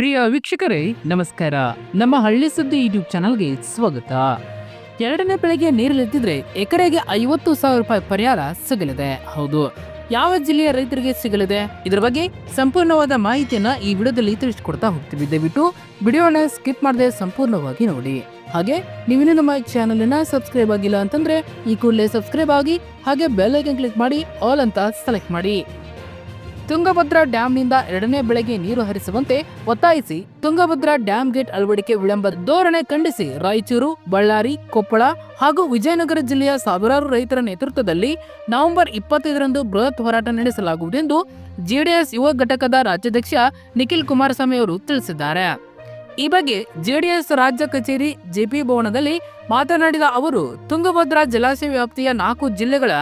ಪ್ರಿಯ ವೀಕ್ಷಕರೇ, ನಮಸ್ಕಾರ. ನಮ್ಮ ಹಳ್ಳಿ ಸುದ್ದಿ ಯೂಟ್ಯೂಬ್ ಚಾನಲ್ಗೆ ಸ್ವಾಗತ. ಎರಡನೇ ಬೆಳೆಗೆ ನೀರಿಳಿದಿದ್ರೆ ಎಕರೆಗೆ ಐವತ್ತು ಸಾವಿರ ರೂಪಾಯಿ ಪರಿಹಾರ ಸಿಗಲಿದೆ. ಹೌದು. ಯಾವ ಜಿಲ್ಲೆಯ ರೈತರಿಗೆ ಸಿಗಲಿದೆ? ಇದರ ಬಗ್ಗೆ ಸಂಪೂರ್ಣವಾದ ಮಾಹಿತಿಯನ್ನ ಈ ವಿಡಿಯೋದಲ್ಲಿ ತಿಳಿಸಿಕೊಡ್ತಾ ಹೋಗ್ತೀವಿ. ದಯವಿಟ್ಟು ವಿಡಿಯೋನ ಸ್ಕಿಪ್ ಮಾಡದೆ ಸಂಪೂರ್ಣವಾಗಿ ನೋಡಿ. ಹಾಗೆ ನೀವಿನ್ನೂ ನಮ್ಮ ಚಾನಲ್ನ ಸಬ್ಸ್ಕ್ರೈಬ್ ಆಗಿಲ್ಲ ಅಂತಂದ್ರೆ ಈ ಕೂಡಲೇ ಸಬ್ಸ್ಕ್ರೈಬ್ ಆಗಿ ಹಾಗೆ ಬೆಲ್ ಐಕನ್ ಕ್ಲಿಕ್ ಮಾಡಿ ಆಲ್ ಅಂತ ಸೆಲೆಕ್ಟ್ ಮಾಡಿ. ತುಂಗಭದ್ರಾ ಡ್ಯಾಂನಿಂದ ಎರಡನೇ ಬೆಳೆಗೆ ನೀರು ಹರಿಸುವಂತೆ ಒತ್ತಾಯಿಸಿ ತುಂಗಭದ್ರಾ ಡ್ಯಾಂ ಗೇಟ್ ಅಳವಡಿಕೆ ವಿಳಂಬ ಧೋರಣೆ ಖಂಡಿಸಿ ರಾಯಚೂರು, ಬಳ್ಳಾರಿ, ಕೊಪ್ಪಳ ಹಾಗೂ ವಿಜಯನಗರ ಜಿಲ್ಲೆಯ ಸಾವಿರಾರು ರೈತರ ನೇತೃತ್ವದಲ್ಲಿ ನವೆಂಬರ್ ಇಪ್ಪತ್ತೈದರಂದು ಬೃಹತ್ ಹೋರಾಟ ನಡೆಸಲಾಗುವುದೆಂದು ಜೆಡಿಎಸ್ ಯುವ ಘಟಕದ ರಾಜ್ಯಾಧ್ಯಕ್ಷ ನಿಖಿಲ್ ಕುಮಾರಸ್ವಾಮಿ ಅವರು ತಿಳಿಸಿದ್ದಾರೆ. ಈ ಬಗ್ಗೆ ಜೆಡಿಎಸ್ ರಾಜ್ಯ ಕಚೇರಿ ಜೆಪಿ ಭವನದಲ್ಲಿ ಮಾತನಾಡಿದ ಅವರು, ತುಂಗಭದ್ರಾ ಜಲಾಶಯ ವ್ಯಾಪ್ತಿಯ ನಾಲ್ಕು ಜಿಲ್ಲೆಗಳ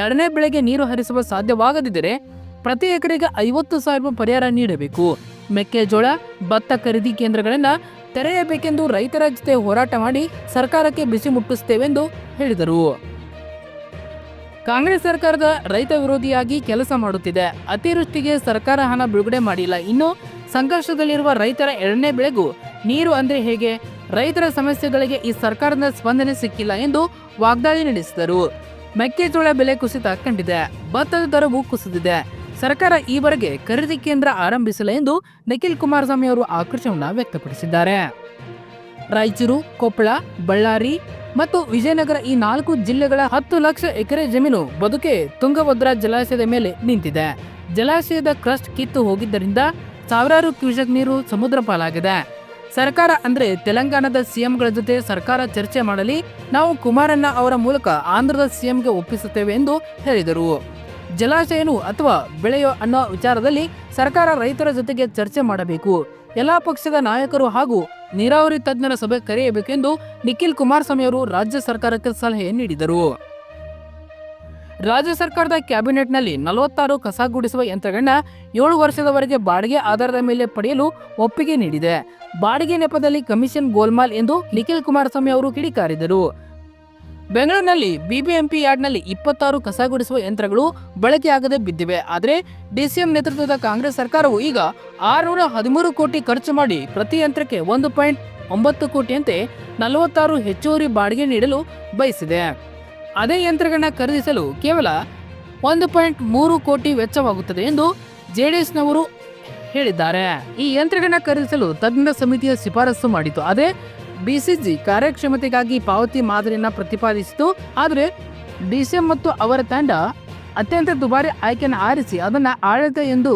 ಎರಡನೇ ಬೆಳೆಗೆ ನೀರು ಹರಿಸುವ ಸಾಧ್ಯವಾಗದಿದ್ದರೆ ಪ್ರತಿ ಎಕರೆಗೆ ಐವತ್ತು ಸಾವಿರ ಪರಿಹಾರ ನೀಡಬೇಕು. ಮೆಕ್ಕೆಜೋಳ, ಭತ್ತ ಖರೀದಿ ಕೇಂದ್ರಗಳನ್ನು ತೆರೆಯಬೇಕೆಂದು ರೈತರ ಜೊತೆ ಹೋರಾಟ ಮಾಡಿ ಸರ್ಕಾರಕ್ಕೆ ಬಿಸಿ ಮುಟ್ಟಿಸುತ್ತೇವೆಂದು ಹೇಳಿದರು. ಕಾಂಗ್ರೆಸ್ ಸರ್ಕಾರದ ರೈತ ವಿರೋಧಿಯಾಗಿ ಕೆಲಸ ಮಾಡುತ್ತಿದೆ. ಅತಿವೃಷ್ಟಿಗೆ ಸರ್ಕಾರ ಹಣ ಬಿಡುಗಡೆ ಮಾಡಿಲ್ಲ. ಇನ್ನು ಸಂಘರ್ಷದಲ್ಲಿರುವ ರೈತರ ಎರಡನೇ ಬೆಳೆಗೂ. ನೀರು ಅಂದ್ರೆ ಹೇಗೆ? ರೈತರ ಸಮಸ್ಯೆಗಳಿಗೆ ಈ ಸರ್ಕಾರದ ಸ್ಪಂದನೆ ಸಿಕ್ಕಿಲ್ಲ ಎಂದು ವಾಗ್ದಾಳಿ ನಡೆಸಿದರು. ಮೆಕ್ಕೆಜೋಳ ಬೆಲೆ ಕುಸಿತ ಕಂಡಿದೆ. ಭತ್ತದ ದರವು ಕುಸಿದಿದೆ. ಸರ್ಕಾರ ಈವರೆಗೆ ಖರೀದಿ ಕೇಂದ್ರ ಆರಂಭಿಸಿಲ್ಲ ಎಂದು ನಿಖಿಲ್ ಕುಮಾರಸ್ವಾಮಿ ಅವರು ಆಕ್ರೋಶವನ್ನು ವ್ಯಕ್ತಪಡಿಸಿದ್ದಾರೆ. ರಾಯಚೂರು, ಕೊಪ್ಪಳ, ಬಳ್ಳಾರಿ ಮತ್ತು ವಿಜಯನಗರ ಈ ನಾಲ್ಕು ಜಿಲ್ಲೆಗಳ ಹತ್ತು ಲಕ್ಷ ಎಕರೆ ಜಮೀನು ಬದುಕೆ ತುಂಗಭದ್ರಾ ಜಲಾಶಯದ ಮೇಲೆ ನಿಂತಿದೆ. ಜಲಾಶಯದ ಕ್ರಸ್ಟ್ ಕಿತ್ತು ಹೋಗಿದ್ದರಿಂದ ಸಾವಿರಾರು ಕ್ಯೂಸೆಕ್ ನೀರು ಸಮುದ್ರ ಪಾಲಾಗಿದೆ. ಸರ್ಕಾರ ಅಂದ್ರೆ ತೆಲಂಗಾಣದ ಸಿಎಂಗಳ ಜೊತೆ ಸರ್ಕಾರ ಚರ್ಚೆ ಮಾಡಲಿ, ನಾವು ಕುಮಾರಣ್ಣ ಅವರ ಮೂಲಕ ಆಂಧ್ರದ ಸಿಎಂಗೆ ಒಪ್ಪಿಸುತ್ತೇವೆ ಎಂದು ಹೇಳಿದರು. ಜಲಾಶಯನು ಅಥವಾ ಬೆಳೆಯೋ ಅನ್ನೋ ವಿಚಾರದಲ್ಲಿ ಸರ್ಕಾರ ರೈತರ ಜೊತೆಗೆ ಚರ್ಚೆ ಮಾಡಬೇಕು. ಎಲ್ಲಾ ಪಕ್ಷದ ನಾಯಕರು ಹಾಗೂ ನೀರಾವರಿ ತಜ್ಞರ ಸಭೆ ಕರೆಯಬೇಕೆಂದು ನಿಖಿಲ್ ಕುಮಾರಸ್ವಾಮಿ ಅವರು ರಾಜ್ಯ ಸರ್ಕಾರಕ್ಕೆ ಸಲಹೆ ನೀಡಿದರು. ರಾಜ್ಯ ಸರ್ಕಾರದ ಕ್ಯಾಬಿನೆಟ್ನಲ್ಲಿ ನಲವತ್ತಾರು ಕಸ ಗುಡಿಸುವ ಯಂತ್ರಗಳನ್ನ ಏಳು ವರ್ಷದವರೆಗೆ ಬಾಡಿಗೆ ಆಧಾರದ ಮೇಲೆ ಪಡೆಯಲು ಒಪ್ಪಿಗೆ ನೀಡಿದೆ. ಬಾಡಿಗೆ ನೆಪದಲ್ಲಿ ಕಮಿಷನ್ ಗೋಲ್ಮಾಲ್ ಎಂದು ನಿಖಿಲ್ ಕುಮಾರಸ್ವಾಮಿ ಅವರು ಕಿಡಿಕಾರಿದರು. ಬೆಂಗಳೂರಿನಲ್ಲಿ ಬಿಬಿಎಂಪಿ ಯಾರ್ಡ್ನಲ್ಲಿ ಇಪ್ಪತ್ತಾರು ಕಸ ಗುಡಿಸುವ ಯಂತ್ರಗಳು ಬಳಕೆಯಾಗದೆ ಬಿದ್ದಿವೆ. ಆದರೆ ಡಿಸಿಎಂ ನೇತೃತ್ವದ ಕಾಂಗ್ರೆಸ್ ಸರ್ಕಾರವು ಈಗ ಆರುನೂರ ಹದಿಮೂರು ಕೋಟಿ ಖರ್ಚು ಮಾಡಿ ಪ್ರತಿ ಯಂತ್ರಕ್ಕೆ ಒಂದು ಪಾಯಿಂಟ್ ಒಂಬತ್ತು ಕೋಟಿಯಂತೆ ನಲವತ್ತಾರು ಹೆಚ್ಚುವರಿ ಬಾಡಿಗೆ ನೀಡಲು ಬಯಸಿದೆ. ಅದೇ ಯಂತ್ರಗಳನ್ನ ಖರೀದಿಸಲು ಕೇವಲ ಒಂದು ಪಾಯಿಂಟ್ ಮೂರು ಕೋಟಿ ವೆಚ್ಚವಾಗುತ್ತದೆ ಎಂದು ಜೆಡಿಎಸ್ನವರು ಹೇಳಿದ್ದಾರೆ. ಈ ಯಂತ್ರಗಳನ್ನ ಖರೀದಿಸಲು ತಜ್ಞ ಸಮಿತಿಯ ಶಿಫಾರಸು ಮಾಡಿತು ಅದೇ ಬಿಸಿಜಿ ಕಾರ್ಯಕ್ಷಮತೆಗಾಗಿ ಪಾವತಿ ಮಾದರಿಯನ್ನ ಪ್ರತಿಪಾದಿಸಿತು ಆದರೆ ಡಿಸಿಎಂ ಮತ್ತು ಅವರ ತಂಡ ಅತ್ಯಂತ ದುಬಾರಿ ಆಯ್ಕೆಯನ್ನು ಆರಿಸಿ ಅದನ್ನ ಆಡಳಿತ ಎಂದು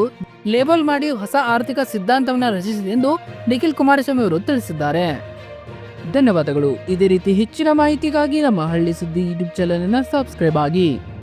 ಲೇಬಲ್ ಮಾಡಿ ಹೊಸ ಆರ್ಥಿಕ ಸಿದ್ಧಾಂತವನ್ನು ರಚಿಸಿದೆ ಎಂದು ನಿಖಿಲ್ ಕುಮಾರಸ್ವಾಮಿ ಅವರು ತಿಳಿಸಿದ್ದಾರೆ. ಧನ್ಯವಾದಗಳು. ಇದೇ ರೀತಿ ಹೆಚ್ಚಿನ ಮಾಹಿತಿಗಾಗಿ ನಮ್ಮ ಹಳ್ಳಿ ಸುದ್ದಿ ಯೂಟ್ಯೂಬ್ ಚಾನಲ್ ಸಬ್ಸ್ಕ್ರೈಬ್ ಆಗಿ.